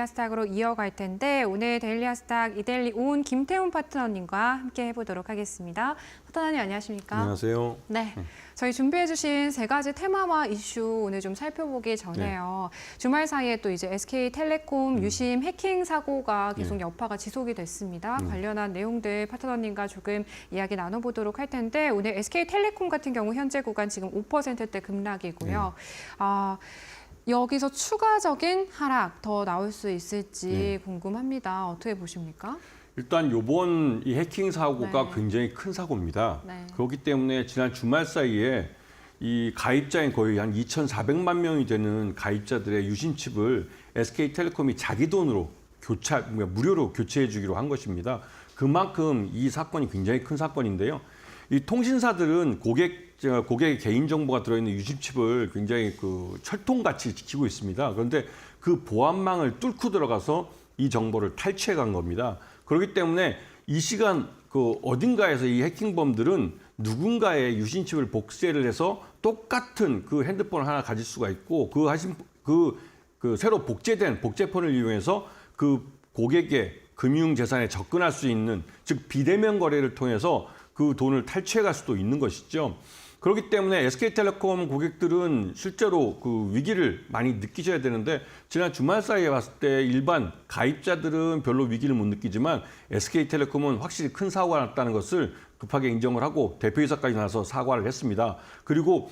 데일리아스탁으로 이어갈 텐데 오늘 데일리아스탁 이데일리 온 김태훈 파트너님과 함께 해보도록 하겠습니다. 파트너님 안녕하십니까? 안녕하세요. 네, 저희 준비해주신 세 가지 테마와 이슈 오늘 좀 살펴보기 전에요. 주말 사이에 또 이제 SK텔레콤 유심 해킹 사고가 계속 네. 여파가 지속이 됐습니다. 관련한 내용들 파트너님과 조금 이야기 나눠보도록 할 텐데 오늘 SK텔레콤 같은 경우 현재 구간 지금 5%대 급락이고요. 아, 여기서 추가적인 하락 더 나올 수 있을지 궁금합니다. 어떻게 보십니까? 일단 요번 이 해킹 사고가 네. 굉장히 큰 사고입니다. 네. 그렇기 때문에 지난 주말 사이에 이 가입자인 거의 한 2,400만 명이 되는 가입자들의 유심칩을 SK텔레콤이 자기 돈으로 교체 그러니까 무료로 교체해 주기로 한 것입니다. 그만큼 이 사건이 굉장히 큰 사건인데요. 이 통신사들은 고객 저, 고객의 개인 정보가 들어있는 유심칩을 굉장히 그 철통같이 지키고 있습니다. 그런데 그 보안망을 뚫고 들어가서 이 정보를 탈취해 간 겁니다. 그렇기 때문에 이 시간 그 어딘가에서 이 해킹범들은 누군가의 유심칩을 복제를 해서 똑같은 그 핸드폰을 하나 가질 수가 있고 그 하신 그, 그 새로 복제된 복제폰을 이용해서 그 고객의 금융 재산에 접근할 수 있는 즉 비대면 거래를 통해서 그 돈을 탈취해 갈 수도 있는 것이죠. 그렇기 때문에 SK텔레콤 고객들은 실제로 그 위기를 많이 느끼셔야 되는데 지난 주말 사이에 봤을 때 일반 가입자들은 별로 위기를 못 느끼지만 SK텔레콤은 확실히 큰 사고가 났다는 것을 급하게 인정을 하고 대표이사까지 나서 사과를 했습니다. 그리고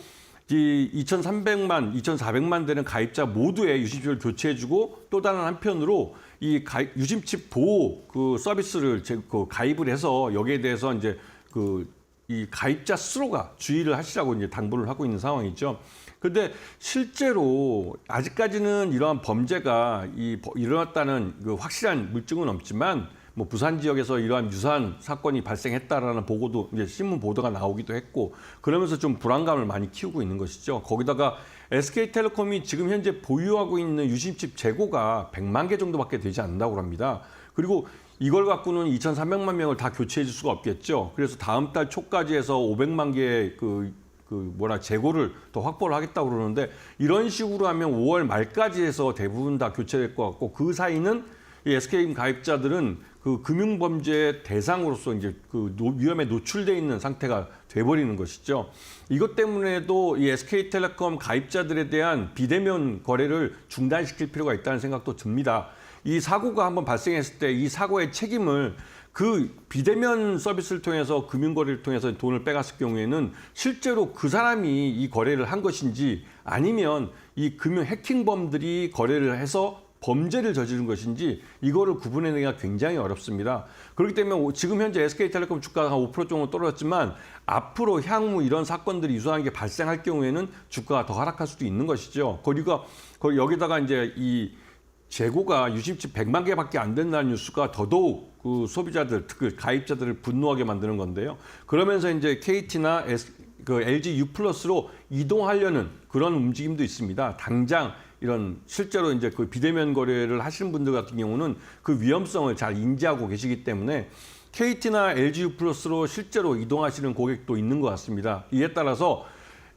이 2,300만, 2,400만 되는 가입자 모두의 유심칩을 교체해주고 또 다른 한편으로 이 가입, 유심칩 보호 그 서비스를 제, 그 가입을 해서 여기에 대해서 이제 그 이 가입자 스스로가 주의를 하시라고 이제 당부를 하고 있는 상황이죠. 그런데 실제로 아직까지는 이러한 범죄가 이 버- 일어났다는 그 확실한 물증은 없지만 뭐 부산 지역에서 이러한 유사한 사건이 발생했다라는 보고도 이제 신문 보도가 나오기도 했고 그러면서 좀 불안감을 많이 키우고 있는 것이죠. 거기다가 SK텔레콤이 지금 현재 보유하고 있는 유심칩 재고가 100만 개 정도밖에 되지 않는다고 합니다. 그리고 이걸 갖고는 2,300만 명을 다 교체해 줄 수가 없겠죠. 그래서 다음 달 초까지 해서 500만 개의 그, 그 뭐라 재고를 더 확보를 하겠다고 그러는데 이런 식으로 하면 5월 말까지 해서 대부분 다 교체될 것 같고 그 사이는 이 SK 가입자들은 그 금융 범죄 대상으로서 이제 그 노- 위험에 노출돼 있는 상태가 돼버리는 것이죠. 이것 때문에도 이 SK텔레콤 가입자들에 대한 비대면 거래를 중단시킬 필요가 있다는 생각도 듭니다. 이 사고가 한번 발생했을 때 이 사고의 책임을 그 비대면 서비스를 통해서 금융거래를 통해서 돈을 빼갔을 경우에는 실제로 그 사람이 이 거래를 한 것인지 아니면 이 금융 해킹범들이 거래를 해서 범죄를 저지른 것인지 이거를 구분해내기가 굉장히 어렵습니다. 그렇기 때문에 오- 지금 현재 SK텔레콤 주가가 한 5% 정도 떨어졌지만 앞으로 향후 이런 사건들이 유사한 게 발생할 경우에는 주가가 더 하락할 수도 있는 것이죠. 거기 여기다가 이제 이 재고가 유심칩 100만 개밖에 안 된다는 뉴스가 더더욱 그 소비자들, 특히 가입자들을 분노하게 만드는 건데요. 그러면서 이제 KT나 S, 그 LG U 플러스로 이동하려는 그런 움직임도 있습니다. 당장 이런 실제로 이제 그 비대면 거래를 하시는 분들 같은 경우는 그 위험성을 잘 인지하고 계시기 때문에 KT나 LG U 플러스로 실제로 이동하시는 고객도 있는 것 같습니다. 이에 따라서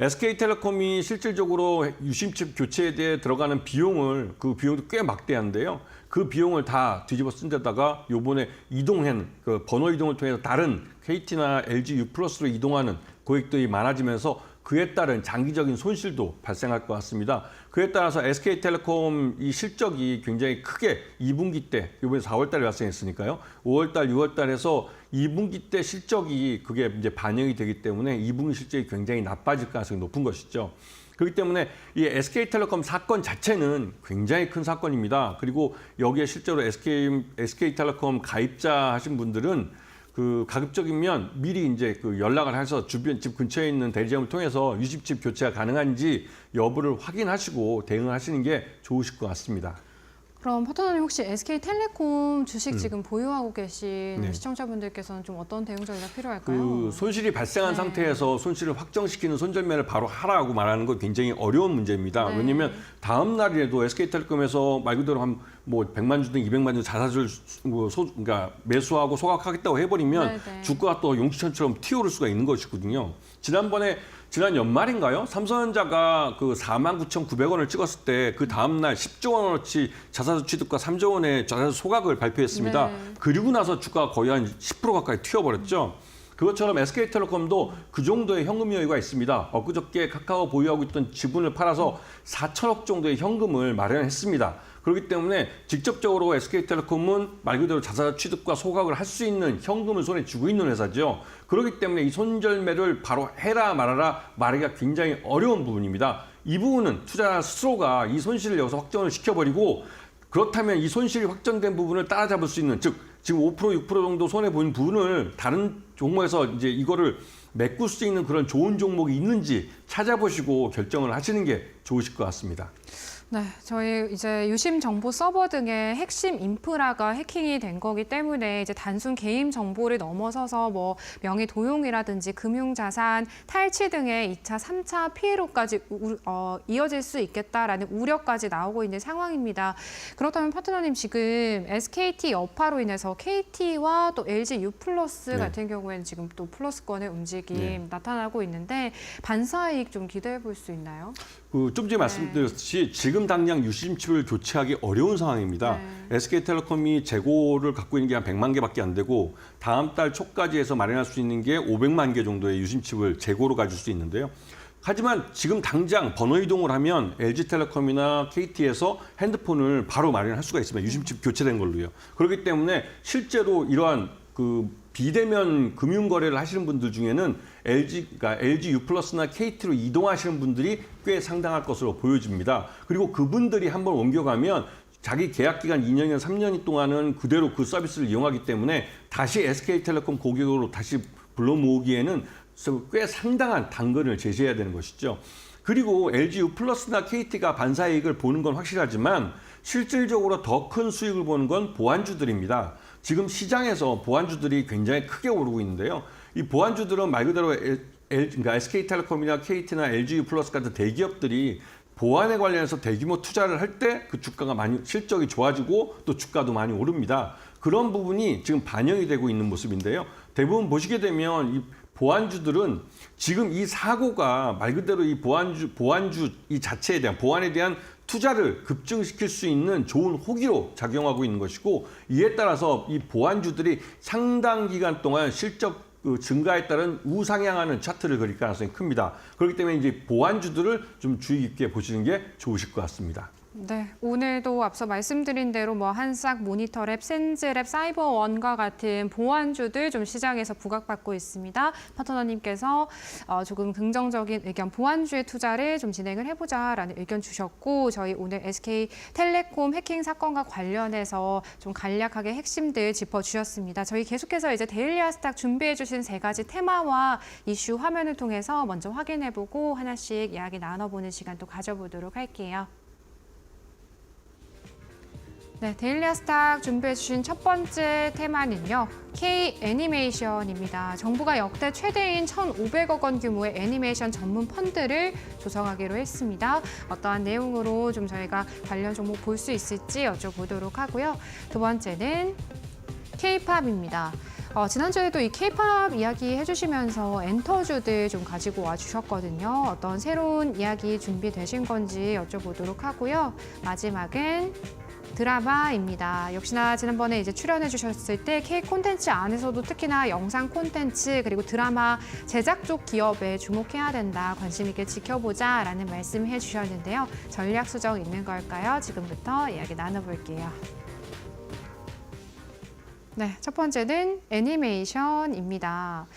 SK텔레콤이 실질적으로 유심칩 교체에 대해 들어가는 비용을 그 비용도 꽤 막대한데요. 그 비용을 다 뒤집어 쓴 데다가 요번에 이동한 그 번호 이동을 통해서 다른 KT나 LG U 플러스로 이동하는 고객들이 많아지면서 그에 따른 장기적인 손실도 발생할 것 같습니다. 그에 따라서 SK텔레콤 이 실적이 굉장히 크게 2분기 때 이번에 4월 달에 발생했으니까요. 5월 달, 6월 달에서 2분기 때 실적이 그게 이제 반영이 되기 때문에 2분기 실적이 굉장히 나빠질 가능성이 높은 것이죠. 그렇기 때문에 이 SK텔레콤 사건 자체는 굉장히 큰 사건입니다. 그리고 여기에 실제로 SK, SK텔레콤 가입자 하신 분들은 그 가급적이면 미리 이제 그 연락을 해서 주변 집 근처에 있는 대리점을 통해서 유심칩 교체가 가능한지 여부를 확인하시고 대응을 하시는 게 좋으실 것 같습니다. 그럼 파트너님 혹시 SK텔레콤 주식 지금 보유하고 계신 음. 네. 시청자분들께서는 좀 어떤 대응 전략 필요할까요? 그 손실이 발생한 네. 상태에서 손실을 확정시키는 손절매를 바로 하라고 말하는 건 굉장히 어려운 문제입니다. 네. 왜냐하면 다음 날이라도 SK텔레콤에서 말 그대로 한 뭐 100만 주든 200만 주 자사주를 수- 뭐 소, 그러니까 매수하고 소각하겠다고 해버리면 네, 네. 주가가 또 용치천처럼 튀어오를 수가 있는 것이거든요. 지난번에 지난 연말인가요? 삼성전자가 그 49,900원을 찍었을 때 그 다음 날 10조 원어치 자사주 취득과 3조 원의 자사주 소각을 발표했습니다. 네. 그리고 나서 주가가 거의 한 10% 가까이 튀어버렸죠. 그것처럼 SK텔레콤도 그 정도의 현금 여유가 있습니다. 엊그저께 카카오 보유하고 있던 지분을 팔아서 4천억 정도의 현금을 마련했습니다. 그렇기 때문에 직접적으로 SK텔레콤은 말 그대로 자사 취득과 소각을 할 수 있는 현금을 손에 쥐고 있는 회사죠. 그렇기 때문에 이 손절매를 바로 해라 말아라 말하기가 굉장히 어려운 부분입니다. 이 부분은 투자자 스스로가 이 손실을 여기서 확정을 시켜버리고 그렇다면 이 손실이 확정된 부분을 따라잡을 수 있는 즉 지금 5% 6% 정도 손해 본 부분을 다른 종목에서 이제 이거를 메꿀 수 있는 그런 좋은 종목이 있는지 찾아보시고 결정을 하시는 게 좋으실 것 같습니다. 네, 저희 이제 유심 정보 서버 등의 핵심 인프라가 해킹이 된 거기 때문에 이제 단순 개인 정보를 넘어서서 뭐 명의 도용이라든지 금융 자산 탈취 등의 2차, 3차 피해로까지 우- 어, 이어질 수 있겠다라는 우려까지 나오고 있는 상황입니다. 그렇다면 파트너님 지금 SKT 여파로 인해서 KT와 또 LG U 플러스 네. 같은 경우에는 지금 또 플러스권의 움직임 네. 나타나고 있는데 반사 이익 좀 기대해 볼 수 있나요? 그 좀 전에 말씀드렸듯이 지금 당장 유심 칩을 교체하기 어려운 상황입니다. 네. SK텔레콤이 재고를 갖고 있는 게 한 100만 개밖에 안 되고 다음 달 초까지 해서 마련할 수 있는 게 500만 개 정도의 유심 칩을 재고로 가질 수 있는데요. 하지만 지금 당장 번호 이동을 하면 LG텔레콤이나 KT에서 핸드폰을 바로 마련할 수가 있습니다. 유심칩 교체된 걸로요. 그렇기 때문에 실제로 이러한 그 비대면 금융 거래를 하시는 분들 중에는 LG 그러니까 LG U 플러스나 KT로 이동하시는 분들이 꽤 상당할 것으로 보여집니다. 그리고 그분들이 한번 옮겨가면 자기 계약 기간 2년이나 3년 동안은 그대로 그 서비스를 이용하기 때문에 다시 SK텔레콤 고객으로 다시 불러 모으기에는 꽤 상당한 당근을 제시해야 되는 것이죠. 그리고 LG U 플러스나 KT가 반사이익을 보는 건 확실하지만 실질적으로 더 큰 수익을 보는 건 보안주들입니다. 지금 시장에서 보안주들이 굉장히 크게 오르고 있는데요. 이 보안주들은 말 그대로 L, 그러니까 SK텔레콤이나 KT나 LG 플러스 같은 대기업들이 보안에 관련해서 대규모 투자를 할 때 그 주가가 많이 실적이 좋아지고 또 주가도 많이 오릅니다. 그런 부분이 지금 반영이 되고 있는 모습인데요. 대부분 보시게 되면 이 보안주들은 지금 이 사고가 말 그대로 이 보안주 보안주 이 자체에 대한 보안에 대한 투자를 급증시킬 수 있는 좋은 호기로 작용하고 있는 것이고 이에 따라서 이 보안주들이 상당 기간 동안 실적 그 증가에 따른 우상향하는 차트를 그릴 가능성이 큽니다. 그렇기 때문에 이제 보안주들을 좀 주의 깊게 보시는 게 좋으실 것 같습니다. 네, 오늘도 앞서 말씀드린 대로 뭐 한싹, 모니터랩, 센즈랩, 사이버원과 같은 보안주들 좀 시장에서 부각받고 있습니다. 파트너님께서 어, 조금 긍정적인 의견, 보안주의 투자를 좀 진행을 해보자라는 의견 주셨고 저희 오늘 SK 텔레콤 해킹 사건과 관련해서 좀 간략하게 핵심들 짚어주셨습니다. 저희 계속해서 이제 데일리 아 스탁 준비해주신 세 가지 테마와 이슈 화면을 통해서 먼저 확인해보고 하나씩 이야기 나눠보는 시간 또 가져보도록 할게요. 네, 데일리아 스탁 준비해 주신 첫 번째 테마는요. K 애니메이션입니다. 정부가 역대 최대인 1,500억 원 규모의 애니메이션 전문 펀드를 조성하기로 했습니다. 어떠한 내용으로 좀 저희가 관련 종목 볼 수 있을지 여쭤보도록 하고요. 두 번째는 K-팝입니다. 어, 지난주에도 이 K-팝 이야기 해주시면서 엔터주들 좀 가지고 와주셨거든요. 어떤 새로운 이야기 준비되신 건지 여쭤보도록 하고요. 마지막은 드라마입니다. 역시나 지난번에 이제 출연해 주셨을 때 K 콘텐츠 안에서도 특히나 영상 콘텐츠 그리고 드라마 제작 쪽 기업에 주목해야 된다. 관심 있게 지켜보자 라는 말씀 해 주셨는데요. 전략 수정 있는 걸까요? 지금부터 이야기 나눠볼게요. 네, 첫 번째는 애니메이션입니다.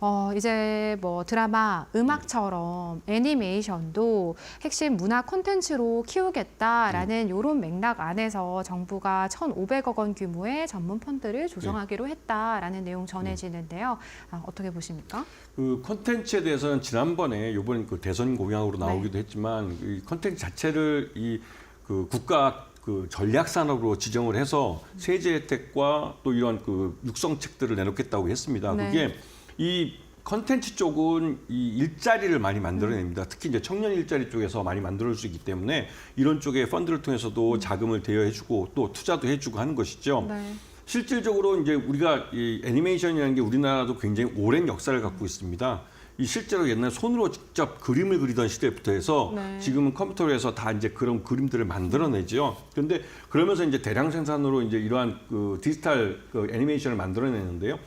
어, 이제 뭐 드라마, 음악처럼 애니메이션도 핵심 문화 콘텐츠로 키우겠다라는 이런 맥락 안에서 정부가 1,500억 원 규모의 전문 펀드를 조성하기로 했다라는 내용 전해지는데요. 아, 어떻게 보십니까? 그 컨텐츠에 대해서는 지난번에 이번 그 대선 공약으로 네. 나오기도 했지만 이 컨텐츠 자체를 이 그 국가 그 전략 산업으로 지정을 해서 세제 혜택과 또 이런 그 육성책들을 내놓겠다고 했습니다. 네. 그게 이 컨텐츠 쪽은 이 일자리를 많이 만들어냅니다. 특히 이제 청년 일자리 쪽에서 많이 만들어줄 수 있기 때문에 이런 쪽의 펀드를 통해서도 자금을 대여해주고 또 투자도 해주고 하는 것이죠. 네. 실질적으로 이제 우리가 이 애니메이션이라는 게 우리나라도 굉장히 오랜 역사를 갖고 있습니다. 이 실제로 옛날 손으로 직접 그림을 그리던 시대부터 해서 네. 지금은 컴퓨터로 해서 다 이제 그런 그림들을 만들어내죠. 그런데 그러면서 이제 대량 생산으로 이제 이러한 그 디지털 그 애니메이션을 만들어내는데요.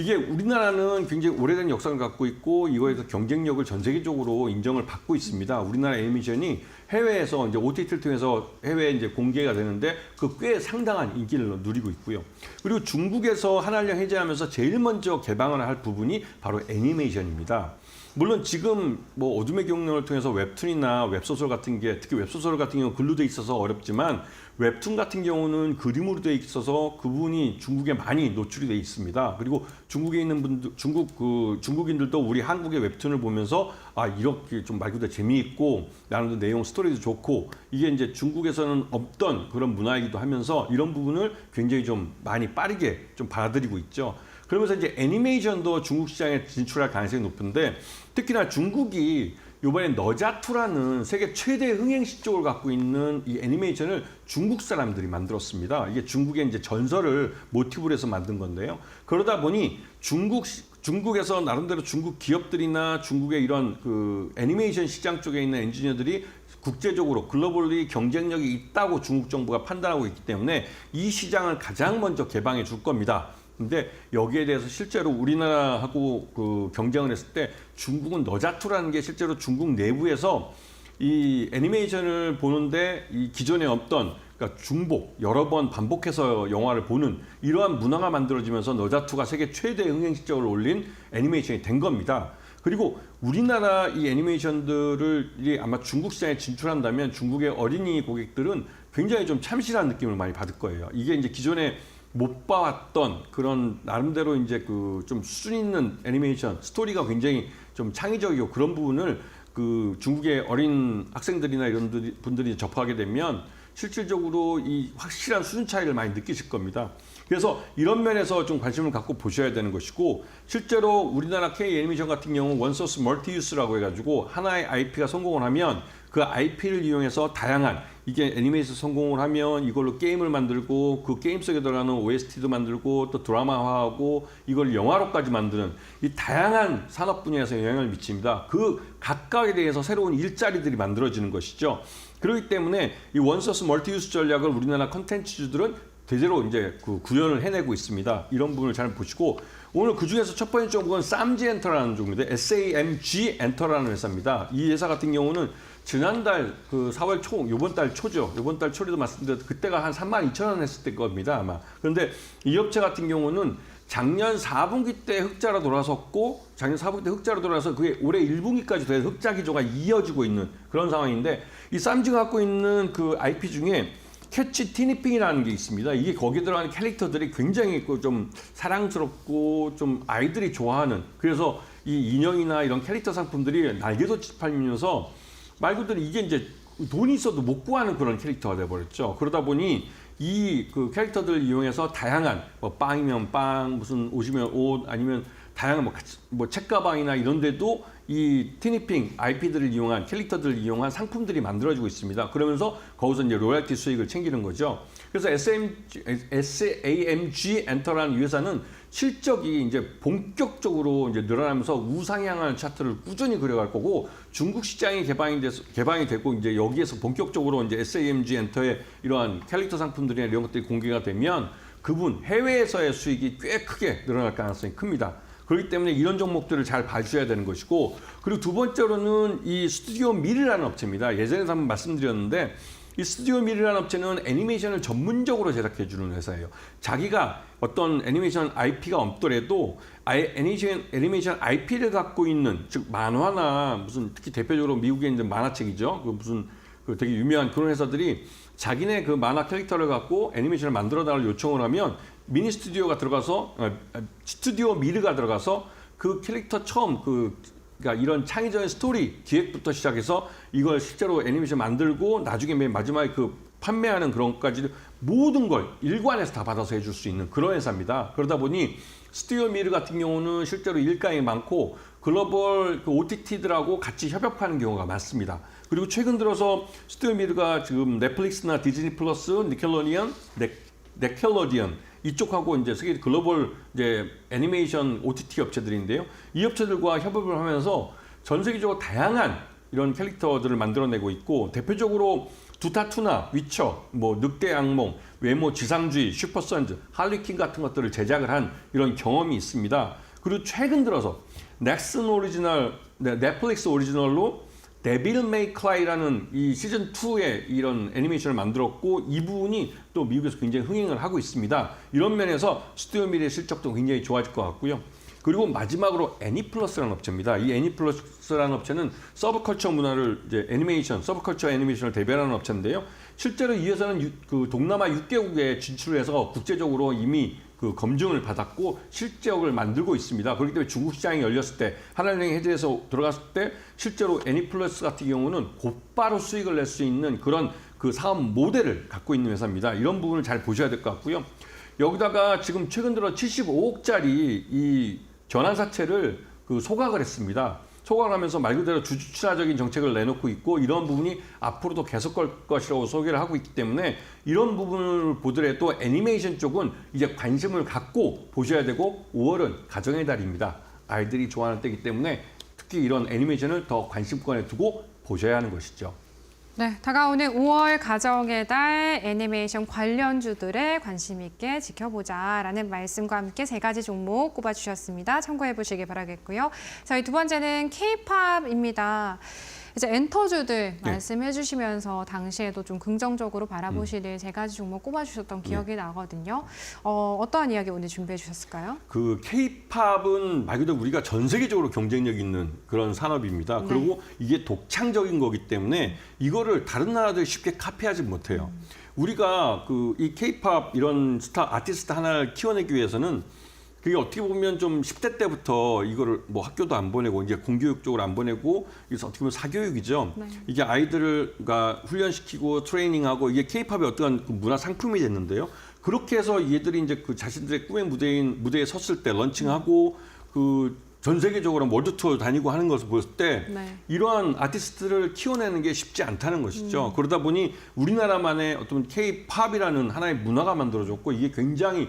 이게 우리나라는 굉장히 오래된 역사를 갖고 있고 이거에서 경쟁력을 전 세계적으로 인정을 받고 있습니다. 우리나라 애니메이션이 해외에서 이제 OTT를 통해서 해외에 이제 공개가 되는데 그 꽤 상당한 인기를 누리고 있고요. 그리고 중국에서 한한령 해제하면서 제일 먼저 개방을 할 부분이 바로 애니메이션입니다. 물론 지금 뭐 어둠의 경력을 통해서 웹툰이나 웹소설 같은 게 특히 웹소설 같은 경우는 글로 돼 있어서 어렵지만 웹툰 같은 경우는 그림으로 돼 있어서 그 부분이 중국에 많이 노출이 돼 있습니다. 그리고 중국에 있는 분들 중국 그 중국인들도 우리 한국의 웹툰을 보면서 아 이렇게 좀 말 그대로 재미있고 나름대로 내용 스토리도 좋고 이게 이제 중국에서는 없던 그런 문화이기도 하면서 이런 부분을 굉장히 좀 많이 빠르게 좀 받아들이고 있죠. 그러면서 이제 애니메이션도 중국 시장에 진출할 가능성이 높은데 특히나 중국이 이번에 너자투라는 세계 최대 흥행시 쪽을 갖고 있는 이 애니메이션을 중국 사람들이 만들었습니다. 이게 중국의 이제 전설을 모티브로 해서 만든 건데요. 그러다 보니 중국 시- 중국에서 나름대로 중국 기업들이나 중국의 이런 그 애니메이션 시장 쪽에 있는 엔지니어들이 국제적으로 글로벌리 경쟁력이 있다고 중국 정부가 판단하고 있기 때문에 이 시장을 가장 먼저 개방해 줄 겁니다. 근데 여기에 대해서 실제로 우리나라하고 그 경쟁을 했을 때 중국은 너자투라는 게 실제로 중국 내부에서 이 애니메이션을 보는데 이 기존에 없던 그러니까 중복 여러 번 반복해서 영화를 보는 이러한 문화가 만들어지면서 너자투가 세계 최대 흥행 시점을 올린 애니메이션이 된 겁니다. 그리고 우리나라 이 애니메이션들을 이 아마 중국 시장에 진출한다면 중국의 어린이 고객들은 굉장히 좀 참신한 느낌을 많이 받을 거예요. 이게 이제 기존에 못 봐왔던 그런 나름대로 이제 그 좀 수준 있는 애니메이션 스토리가 굉장히 좀 창의적이고 그런 부분을 그 중국의 어린 학생들이나 이런 분들이 접하게 되면 실질적으로 이 확실한 수준 차이를 많이 느끼실 겁니다. 그래서 이런 면에서 좀 관심을 갖고 보셔야 되는 것이고 실제로 우리나라 K 애니메이션 같은 경우 원소스 멀티유스라고 해가지고 하나의 IP가 성공을 하면 그 IP를 이용해서 다양한 이게 애니메이션 성공을 하면 이걸로 게임을 만들고 그 게임 속에 들어가는 OST도 만들고 또 드라마화하고 이걸 영화로까지 만드는 이 다양한 산업 분야에서 영향을 미칩니다. 그 각각에 대해서 새로운 일자리들이 만들어지는 것이죠. 그렇기 때문에 이 원소스 멀티유스 전략을 우리나라 컨텐츠주들은 대대로 이제 그 구현을 해내고 있습니다. 이런 부분을 잘 보시고 오늘 그 중에서 첫 번째 종목은 쌈지 엔터라는 종목인데 SAMG 엔터라는 회사입니다. 이 회사 같은 경우는 지난달 그 4월 초, 요번 달 초죠. 요번 달 초에도 말씀드렸 그때가 한 3만 2천 원 했을 때 겁니다, 아마. 그런데 이 업체 같은 경우는 작년 4분기 때 흑자로 돌아섰고 작년 4분기 때 흑자로 돌아서 그게 올해 1분기까지 돼서 흑자 기조가 이어지고 있는 그런 상황인데 이 쌈지가 갖고 있는 그 IP 중에 캐치 티니핑이라는 게 있습니다. 이게 거기에 들어가는 캐릭터들이 굉장히 그좀 사랑스럽고 좀 아이들이 좋아하는 그래서 이 인형이나 이런 캐릭터 상품들이 날개도 팔면서 말 그대로 이게 이제 돈이 있어도 못 구하는 그런 캐릭터가 돼버렸죠. 그러다 보니 이 그 캐릭터들을 이용해서 다양한 뭐 빵이면 빵, 무슨 옷이면 옷, 아니면 다양한 뭐, 뭐 책가방이나 이런 데도 이 티니핑 IP들을 이용한 캐릭터들을 이용한 상품들이 만들어지고 있습니다. 그러면서 거기서 이제 로열티 수익을 챙기는 거죠. 그래서 SAMG, SAMG 엔터라는 이 회사는 실적이 이제 본격적으로 이제 늘어나면서 우상향하는 차트를 꾸준히 그려갈 거고 중국 시장이 개방이 돼서 개방이 되고 이제 여기에서 본격적으로 이제 SAMG 엔터의 이러한 캐릭터 상품들이나 이런 것들이 공개가 되면 그분 해외에서의 수익이 꽤 크게 늘어날 가능성이 큽니다. 그렇기 때문에 이런 종목들을 잘 봐주셔야 되는 것이고 그리고 두 번째로는 이 스튜디오 밀이라는 업체입니다. 예전에도 한번 말씀드렸는데 이 스튜디오 밀이라는 업체는 애니메이션을 전문적으로 제작해 주는 회사예요. 자기가 어떤 애니메이션 IP가 없더라도 애니메이션, 애니메이션 IP를 갖고 있는 즉 만화나 무슨 특히 대표적으로 미국의 이제 만화책이죠. 그 무슨 그 되게 유명한 그런 회사들이 자기네 그 만화 캐릭터를 갖고 애니메이션을 만들어 달라고 요청을 하면 미니 스튜디오가 들어가서 어, 스튜디오 미르가 들어가서 그 캐릭터 처음 그 그러니까 이런 창의적인 스토리 기획부터 시작해서 이걸 실제로 애니메이션 만들고 나중에 맨 마지막에 그 판매하는 그런 것까지 모든 걸 일관해서 다 받아서 해줄 수 있는 그런 회사입니다. 그러다 보니 스튜디오 미르 같은 경우는 실제로 일감이 많고 글로벌 그 OTT들하고 같이 협업하는 경우가 많습니다. 그리고 최근 들어서 스튜디오 미르가 지금 넷플릭스나 디즈니 플러스, 니켈로니언, 넷, 네켈러디언 이쪽하고 이제 세계 글로벌 이제 애니메이션 OTT 업체들인데요. 이 업체들과 협업을 하면서 전 세계적으로 다양한 이런 캐릭터들을 만들어내고 있고 대표적으로 두타투나 위쳐, 뭐 늑대 악몽, 외모 지상주의, 슈퍼선즈, 할리퀸 같은 것들을 제작을 한 이런 경험이 있습니다. 그리고 최근 들어서 넥슨 오리지널, 네, 넷플릭스 오리지널로 데빌 메이 클라이라는 이 시즌 2의 이런 애니메이션을 만들었고 이 부분이 또 미국에서 굉장히 흥행을 하고 있습니다. 이런 면에서 스튜디오 미래의 실적도 굉장히 좋아질 것 같고요. 그리고 마지막으로 애니플러스라는 업체입니다. 이 애니플러스라는 업체는 서브컬처 문화를 이제 애니메이션, 서브컬처 애니메이션을 대변하는 업체인데요. 실제로 이 회사는 유- 그 동남아 6개국에 진출해서 국제적으로 이미 그 검증을 받았고 실적을 만들고 있습니다. 그렇기 때문에 중국 시장이 열렸을 때 하나은행이 해제해서 들어갔을 때 실제로 애니플러스 같은 경우는 곧바로 수익을 낼 수 있는 그런 그 사업 모델을 갖고 있는 회사입니다. 이런 부분을 잘 보셔야 될 것 같고요. 여기다가 지금 최근 들어 75억짜리 이 전환사채를 그 소각을 했습니다. 소각을 하면서 말 그대로 주주친화적인 정책을 내놓고 있고 이런 부분이 앞으로도 계속 걸 것이라고 소개를 하고 있기 때문에 이런 부분을 보더라도 애니메이션 쪽은 이제 관심을 갖고 보셔야 되고 5월은 가정의 달입니다. 아이들이 좋아하는 때이기 때문에 특히 이런 애니메이션을 더 관심권에 두고 보셔야 하는 것이죠. 네, 다가오는 5월 가정의 달 애니메이션 관련주들의 관심 있게 지켜보자라는 말씀과 함께 세 가지 종목 꼽아주셨습니다. 참고해 보시기 바라겠고요. 저희 두 번째는 K-팝입니다. 이제 엔터주들 네. 말씀해 주시면서 당시에도 좀 긍정적으로 바라보시는 세 가지 종목 꼽아 주셨던 기억이 나거든요. 어, 어떠한 이야기 오늘 준비해 주셨을까요? 그 K-팝은 말 그대로 우리가 전 세계적으로 경쟁력 있는 그런 산업입니다. 네. 그리고 이게 독창적인 거기 때문에 이거를 다른 나라들이 쉽게 카피하지 못해요. 우리가 그이 K-팝 이런 스타 아티스트 하나를 키워내기 위해서는 그게 어떻게 보면 좀 10대 때부터 이거를 뭐 학교도 안 보내고 이제 공교육 쪽으로 안 보내고 그래서 어떻게 보면 사교육이죠. 네. 이게 아이들을 그러니까 훈련시키고 트레이닝하고 이게 케이팝의 어떠한 그 문화 상품이 됐는데요. 그렇게 해서 얘들이 이제 그 자신들의 꿈의 무대인 무대에 섰을 때 런칭하고 그 전 세계적으로 월드 투어 다니고 하는 것을 보였을 때 네. 이러한 아티스트를 키워내는 게 쉽지 않다는 것이죠. 그러다 보니 우리나라만의 어떤 K-팝이라는 하나의 문화가 만들어졌고 이게 굉장히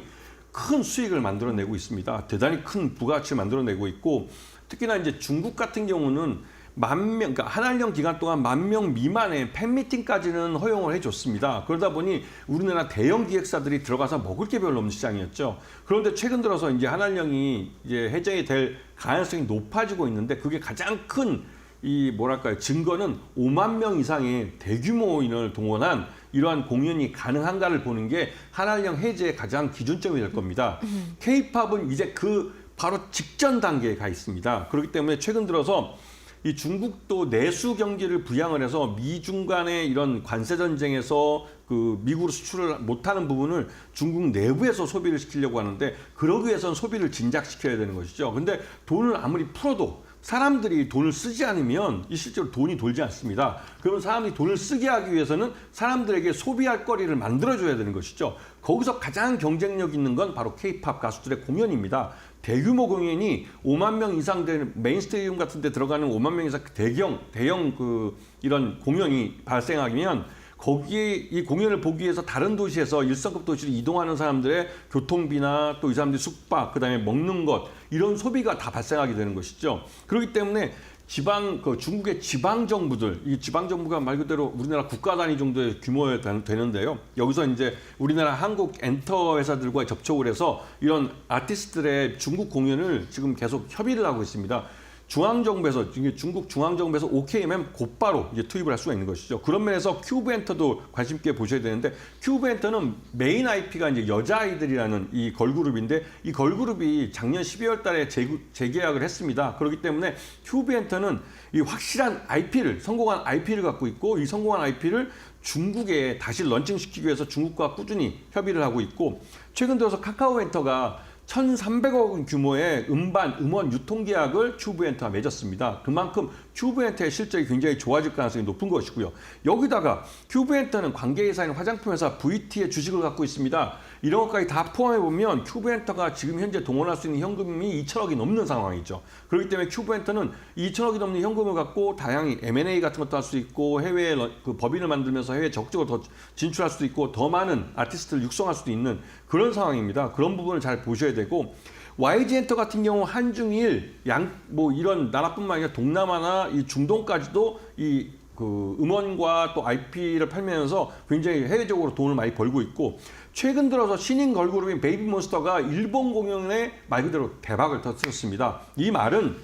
큰 수익을 만들어내고 있습니다. 대단히 큰 부가가치를 만들어내고 있고 특히나 이제 중국 같은 경우는 만 명, 그러니까 한한령 기간 동안 만 명 미만의 팬미팅까지는 허용을 해줬습니다. 그러다 보니 우리나라 대형 기획사들이 들어가서 먹을 게 별로 없는 시장이었죠. 그런데 최근 들어서 이제 한한령이 이제 해정이 될 가능성이 높아지고 있는데 그게 가장 큰 이 뭐랄까요 증거는 5만 명 이상의 대규모인을 동원한 이러한 공연이 가능한가를 보는 게 한한령 해제의 가장 기준점이 될 겁니다. K-팝은 이제 그 바로 직전 단계에 가 있습니다. 그렇기 때문에 최근 들어서 이 중국도 내수 경기를 부양을 해서 미중 간의 이런 관세 전쟁에서 그 미국으로 수출을 못하는 부분을 중국 내부에서 소비를 시키려고 하는데 그러기 위해서는 소비를 진작시켜야 되는 것이죠. 근데 돈을 아무리 풀어도 사람들이 돈을 쓰지 않으면 이 실제로 돈이 돌지 않습니다. 그러면 사람들이 돈을 쓰게 하기 위해서는 사람들에게 소비할 거리를 만들어줘야 되는 것이죠. 거기서 가장 경쟁력 있는 건 바로 K-팝 가수들의 공연입니다. 대규모 공연이 5만 명 이상 되는 메인 스테디움 같은 데 들어가는 5만 명 이상 대형 대형 그 이런 공연이 발생하면 거기에 이 공연을 보기 위해서 다른 도시에서 일성급 도시로 이동하는 사람들의 교통비나 또 이 사람들이 숙박 그다음에 먹는 것 이런 소비가 다 발생하게 되는 것이죠. 그렇기 때문에 지방 그 중국의 지방 정부들 이 지방 정부가 말 그대로 우리나라 국가 단위 정도의 규모에 되- 되는데요. 여기서 이제 우리나라 한국 엔터 회사들과 접촉을 해서 이런 아티스트들의 중국 공연을 지금 계속 협의를 하고 있습니다. 중앙정부에서 중국 중앙정부에서 OK면 곧바로 이제 투입을 할 수가 있는 것이죠. 그런 면에서 큐브엔터도 관심 있게 보셔야 되는데 큐브엔터는 메인 IP가 이제 여자아이들이라는 이 걸그룹인데 이 걸그룹이 작년 12월 달에 재구, 재계약을 했습니다. 그렇기 때문에 큐브엔터는 이 확실한 IP를 성공한 IP를 갖고 있고 이 성공한 IP를 중국에 다시 런칭시키기 위해서 중국과 꾸준히 협의를 하고 있고 최근 들어서 카카오엔터가 1,300억 원 규모의 음반, 음원 유통 계약을 큐브엔터가 맺었습니다. 그만큼 큐브엔터의 실적이 굉장히 좋아질 가능성이 높은 것이고요. 여기다가 큐브엔터는 관계회사인 화장품 회사 VT의 주식을 갖고 있습니다. 이런 것까지 다 포함해보면 큐브엔터가 지금 현재 동원할 수 있는 현금이 2천억이 넘는 상황이죠. 그렇기 때문에 큐브엔터는 2천억이 넘는 현금을 갖고 다양히 M&A 같은 것도 할 수 있고 해외에 러- 그 법인을 만들면서 해외에 적극적으로 더 진출할 수도 있고 더 많은 아티스트를 육성할 수도 있는 그런 상황입니다. 그런 부분을 잘 보셔야 되고 YG 엔터 같은 경우 한중일 양 뭐 이런 나라뿐만 아니라 동남아나 이 중동까지도 이 그 음원과 또 IP를 팔면서 굉장히 해외적으로 돈을 많이 벌고 있고 최근 들어서 신인 걸그룹인 베이비몬스터가 일본 공연에 말 그대로 대박을 터뜨렸습니다. 이 말은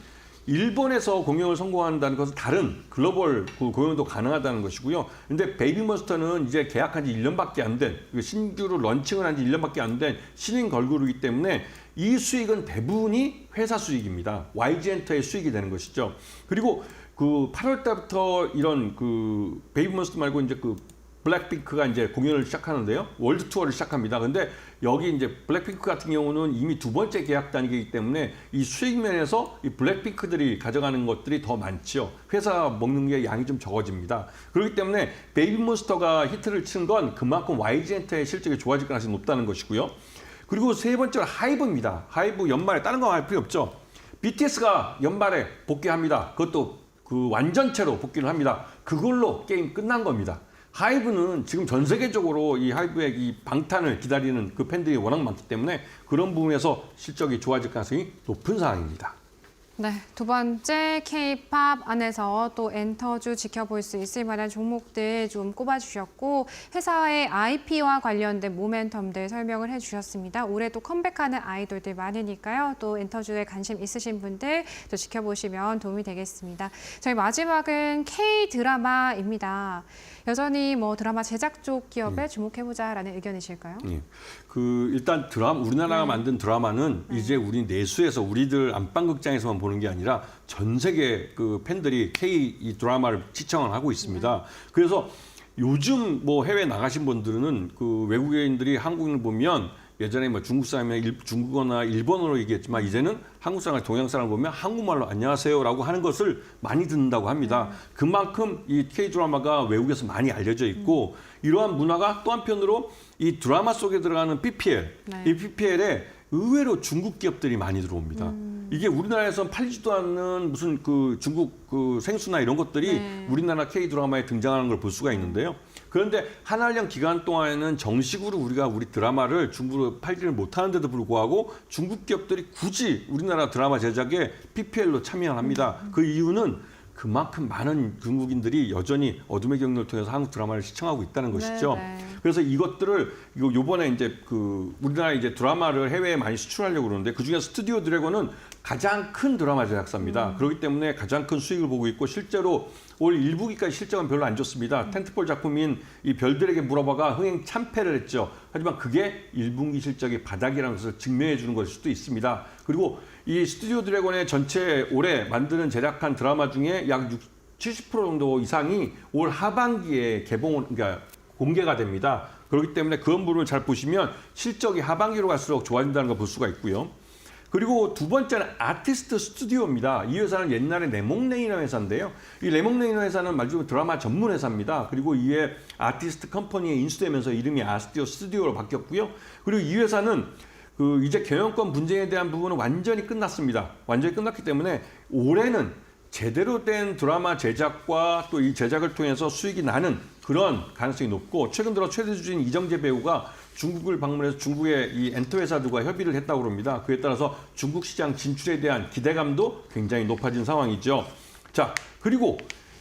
일본에서 공연을 성공한다는 것은 다른 글로벌 그 공연도 가능하다는 것이고요. 근데 베이비몬스터는 이제 계약한 지 1년밖에 안 된, 그 신규로 런칭을 한 지 1년밖에 안 된 신인 걸그룹이기 때문에 이 수익은 대부분이 회사 수익입니다. YG엔터의 수익이 되는 것이죠. 그리고 그 8월 달부터 이런 그 베이비몬스터 말고 이제 그 블랙핑크가 이제 공연을 시작하는데요. 월드 투어를 시작합니다. 근데 여기 이제 블랙핑크 같은 경우는 이미 두 번째 계약 단계이기 때문에 이 수익 면에서 이 블랙핑크들이 가져가는 것들이 더 많죠. 회사 먹는 게 양이 좀 적어집니다. 그렇기 때문에 베이비몬스터가 히트를 친 건 그만큼 YG엔터의 실적이 좋아질 가능성이 높다는 것이고요. 그리고 세 번째로 하이브입니다. 하이브 연말에 다른 거 할 필요 없죠. BTS가 연말에 복귀합니다. 그것도 그 완전체로 복귀를 합니다. 그걸로 게임 끝난 겁니다. 하이브는 지금 전 세계적으로 이 하이브의 이 방탄을 기다리는 그 팬들이 워낙 많기 때문에 그런 부분에서 실적이 좋아질 가능성이 높은 상황입니다. 네, 두 번째 K-팝 안에서 또 엔터주 지켜볼 수 있을 만한 종목들 좀 꼽아주셨고 회사의 IP와 관련된 모멘텀들 설명을 해주셨습니다. 올해 또 컴백하는 아이돌들 많으니까요. 또 엔터주에 관심 있으신 분들 또 지켜보시면 도움이 되겠습니다. 저희 마지막은 K 드라마입니다. 여전히 뭐 드라마 제작 쪽 기업에 주목해보자라는 의견이실까요? 예. 그 일단 드라마 우리나라가 만든 드라마는 이제 우리 내수에서 우리들 안방극장에서만 보는 게 아니라 전 세계 그 팬들이 K 이 드라마를 시청을 하고 있습니다. 그래서 요즘 뭐 해외 나가신 분들은 그 외국인들이 한국인을 보면 예전에 뭐 중국 사람이나 일- 중국어나 일본어로 얘기했지만 이제는 한국 사람, 동양 사람을 보면 한국말로 안녕하세요라고 하는 것을 많이 듣는다고 합니다. 그만큼 이 K 드라마가 외국에서 많이 알려져 있고 이러한 문화가 또 한편으로 이 드라마 속에 들어가는 PPL, 네. 이 PPL에 의외로 중국 기업들이 많이 들어옵니다. 이게 우리나라에서 팔리지도 않는 무슨 그 중국 그 생수나 이런 것들이 네. 우리나라 K 드라마에 등장하는 걸 볼 수가 있는데요. 그런데 한한령 기간 동안에는 정식으로 우리가 우리 드라마를 중국으로 팔지를 못하는데도 불구하고 중국 기업들이 굳이 우리나라 드라마 제작에 PPL로 참여합니다. 그 이유는 그만큼 많은 중국인들이 여전히 어둠의 경로를 통해서 한국 드라마를 시청하고 있다는 것이죠. 네, 네. 그래서 이것들을 이거 요번에 이제 그 우리나라 이제 드라마를 해외에 많이 수출하려고 그러는데 그중에 스튜디오 드래곤은 가장 큰 드라마 제작사입니다. 그렇기 때문에 가장 큰 수익을 보고 있고 실제로 올 1부기까지 실적은 별로 안 좋습니다. 텐트폴 작품인 이 별들에게 물어봐가 흥행 참패를 했죠. 하지만 그게 1분기 실적의 바닥이라는 것을 증명해 주는 것일 수도 있습니다. 그리고 이 스튜디오 드래곤의 전체 올해 만드는 제작한 드라마 중에 약 6, 70% 정도 이상이 올 하반기에 개봉, 그러니까 공개가 됩니다. 그렇기 때문에 그런 부분을 잘 보시면 실적이 하반기로 갈수록 좋아진다는 걸 볼 수가 있고요. 그리고 두 번째는 아티스트 스튜디오입니다. 이 회사는 옛날에 레몽레이너 회사인데요. 이 레몽레이너 회사는 말 그대로 드라마 전문 회사입니다. 그리고 이에 아티스트 컴퍼니에 인수되면서 이름이 아스티오 스튜디오로 바뀌었고요. 그리고 이 회사는 그 이제 경영권 분쟁에 대한 부분은 완전히 끝났습니다. 완전히 끝났기 때문에 올해는 제대로 된 드라마 제작과 또 이 제작을 통해서 수익이 나는 그런 가능성이 높고 최근 들어 최대 주주인 이정재 배우가 중국을 방문해서 중국의 이 엔터 회사들과 협의를 했다고 합니다. 그에 따라서 중국 시장 진출에 대한 기대감도 굉장히 높아진 상황이죠. 자, 그리고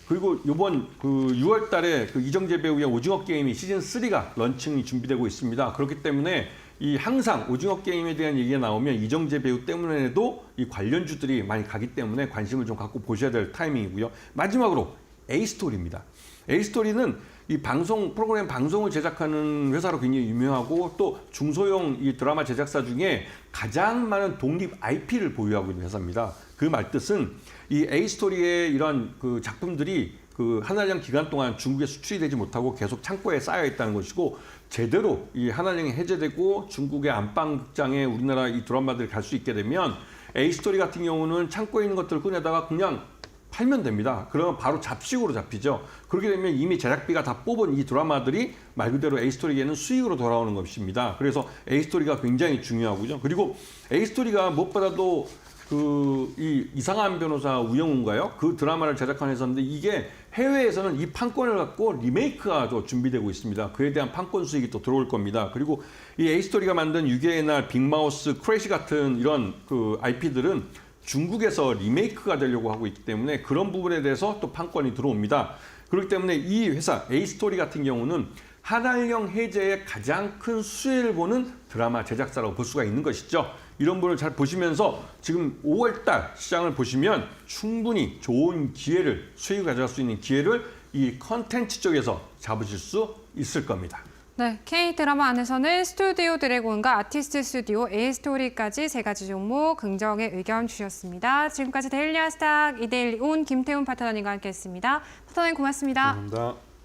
그리고 이번 그 6월 달에 그 이정재 배우의 오징어 게임이 시즌 3가 런칭이 준비되고 있습니다. 그렇기 때문에 이 항상 오징어 게임에 대한 얘기가 나오면 이정재 배우 때문에도 이 관련주들이 많이 가기 때문에 관심을 좀 갖고 보셔야 될 타이밍이고요. 마지막으로 에이스토리입니다. 에이스토리는 이 방송 프로그램 방송을 제작하는 회사로 굉장히 유명하고 또 중소형 이 드라마 제작사 중에 가장 많은 독립 IP를 보유하고 있는 회사입니다. 그 말 뜻은 이 에이스토리의 이런 그 작품들이 그 한알령 기간 동안 중국에 수출이 되지 못하고 계속 창고에 쌓여 있다는 것이고 제대로 이 한알령이 해제되고 중국의 안방 극장에 우리나라 이 드라마들이 갈 수 있게 되면 A 스토리 같은 경우는 창고에 있는 것들을 꺼내다가 그냥 팔면 됩니다. 그러면 바로 잡식으로 잡히죠. 그렇게 되면 이미 제작비가 다 뽑은 이 드라마들이 말 그대로 A 스토리에는 수익으로 돌아오는 것입니다. 그래서 A 스토리가 굉장히 중요하고요. 그리고 A 스토리가 무엇보다도 그 이 이상한 변호사 우영우인가요? 그 드라마를 제작한 회사인데 이게 해외에서는 이 판권을 갖고 리메이크가 또 준비되고 있습니다. 그에 대한 판권 수익이 또 들어올 겁니다. 그리고 이 A 스토리가 만든 유괴의 날, 빅마우스, 크래시 같은 이런 그 IP들은 중국에서 리메이크가 되려고 하고 있기 때문에 그런 부분에 대해서 또 판권이 들어옵니다. 그렇기 때문에 이 회사 A-스토리 같은 경우는 한알령 해제에 가장 큰 수혜를 보는 드라마 제작사라고 볼 수가 있는 것이죠. 이런 분을 잘 보시면서 지금 5월달 시장을 보시면 충분히 좋은 기회를 수익을 가져갈 수 있는 기회를 이 컨텐츠 쪽에서 잡으실 수 있을 겁니다. 네, K 드라마 안에서는 스튜디오 드래곤과 아티스트 스튜디오 A 스토리까지 세 가지 종목 긍정의 의견 주셨습니다. 지금까지 데일리 아스탁 이데일리 온 김태훈 파트너님과 함께했습니다. 파트너님 고맙습니다. 감사합니다.